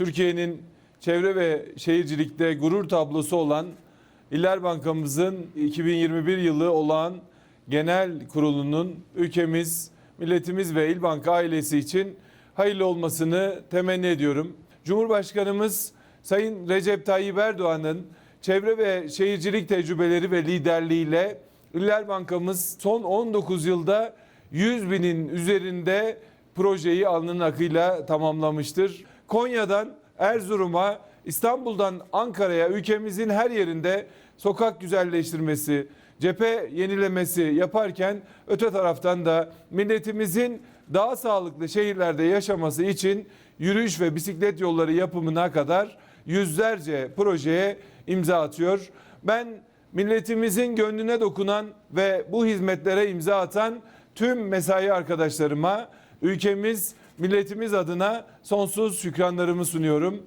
Türkiye'nin çevre ve şehircilikte gurur tablosu olan İller Bankamızın 2021 yılı olan genel kurulunun ülkemiz, milletimiz ve İl Banka ailesi için hayırlı olmasını temenni ediyorum. Cumhurbaşkanımız Sayın Recep Tayyip Erdoğan'ın çevre ve şehircilik tecrübeleri ve liderliğiyle İller Bankamız son 19 yılda 100 binin üzerinde projeyi alnının akıyla tamamlamıştır. Konya'dan Erzurum'a, İstanbul'dan Ankara'ya ülkemizin her yerinde sokak güzelleştirmesi, cephe yenilemesi yaparken öte taraftan da milletimizin daha sağlıklı şehirlerde yaşaması için yürüyüş ve bisiklet yolları yapımına kadar yüzlerce projeye imza atıyor. Ben milletimizin gönlüne dokunan ve bu hizmetlere imza atan tüm mesai arkadaşlarıma ülkemiz, milletimiz adına sonsuz şükranlarımı sunuyorum.